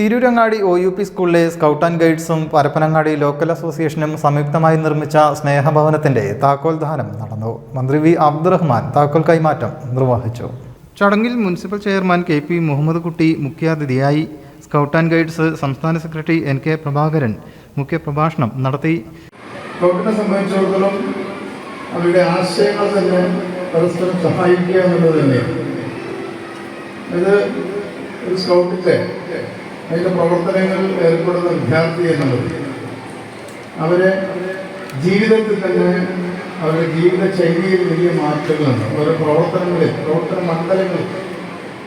Tirurangadi O U P സ്കൂളിലെ scout and ഗൈഡ്സും Parappanangadi local അസോസിയേഷനും സംയുക്തമായി നിർമ്മിച്ച സ്നേഹഭവനത്തിന്റെ താക്കോൽ ദാനം നടന്നു. മന്ത്രി വി അബ്ദുറഹ്മാൻ താക്കോൽ കൈമാറ്റം നിർവഹിച്ചു. ചടങ്ങിൽ municipal chairman K P Muhammad Kutty മുഖ്യാതിഥിയായി സ്കൗട്ട് ആൻഡ് ഗൈഡ്സ് സംസ്ഥാന സെക്രട്ടറി എൻ കെ പ്രഭാകരൻ മുഖ്യപ്രഭാഷണം നടത്തി. അവരുടെ ആശയങ്ങൾ തന്നെ പരസ്പരം സഹായിക്കുക എന്നുള്ളത് തന്നെയാണ്. ഇത് ഒരു സ്കൗട്ടിന്റെ അതിന്റെ പ്രവർത്തനങ്ങളിൽ ഏർപ്പെടുന്ന വിദ്യാർത്ഥി എന്നുള്ളത്. അവരെ ജീവിതത്തിൽ തന്നെ അവരുടെ ജീവിത ശൈലിയിൽ വലിയ മാറ്റങ്ങളുണ്ട്. അവരുടെ പ്രവർത്തനങ്ങളിൽ പ്രവർത്തന മണ്ഡലങ്ങളിൽ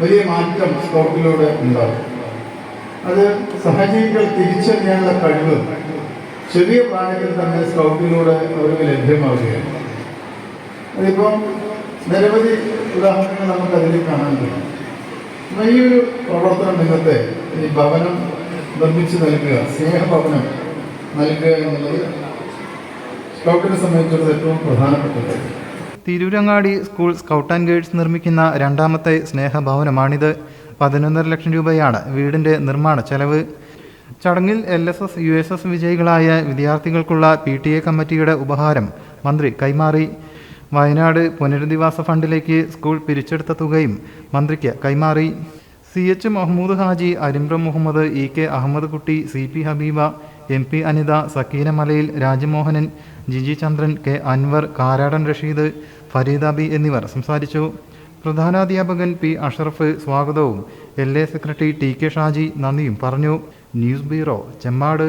വലിയ മാറ്റം സ്പോർട്ടിലൂടെ ഉണ്ടാകും. അത് സഹജീവികൾ തിരിച്ചറിയാനുള്ള കഴിവ് ചെറിയ പ്രായത്തിൽ തന്നെ സ്കൗട്ടിലൂടെ അവർക്ക് ലഭ്യമാവുകയാണ്. അതിപ്പം നിരവധി ഉദാഹരണങ്ങൾ നമുക്ക് അതിൽ കാണാൻ കഴിയും. ഈ ഒരു പ്രവർത്തനം നിന്നത്തെ ഈ ഭവനം നിർമ്മിച്ചു നൽകുക സ്നേഹഭവനം നൽകുക എന്നുള്ളത് സ്കൗട്ടിനെ സംബന്ധിച്ചിടത്തോളം ഏറ്റവും പ്രധാനപ്പെട്ടത് Tirurangadi school scout and guides നിർമ്മിക്കുന്ന രണ്ടാമത്തെ സ്നേഹഭവനമാണിത്. പതിനൊന്നര ലക്ഷം രൂപയാണ് വീടിന്റെ നിർമ്മാണ ചെലവ്. ചടങ്ങിൽ L S S U S S വിജയികളായ വിദ്യാർത്ഥികൾക്കുള്ള പി ടി എ കമ്മിറ്റിയുടെ ഉപഹാരം മന്ത്രി കൈമാറി. വയനാട് പുനരധിവാസ ഫണ്ടിലേക്ക് സ്കൂൾ പിരിച്ചെടുത്ത തുകയും മന്ത്രിക്ക് കൈമാറി. C H Mahmood Haji Arimram Muhammad E K Ahammed Kutty C P Habeeba M P Anitha Sakkeena Malayil Rajamohanan Jiji Chandran K Anwar Karadan Rasheed Faridabi എന്നിവർ സംസാരിച്ചു. പ്രധാനാധ്യാപകൻ പി അഷറഫ് സ്വാഗതവും. L A secretary T K Shaji നന്ദിയും പറഞ്ഞു. News bureau Chemmad.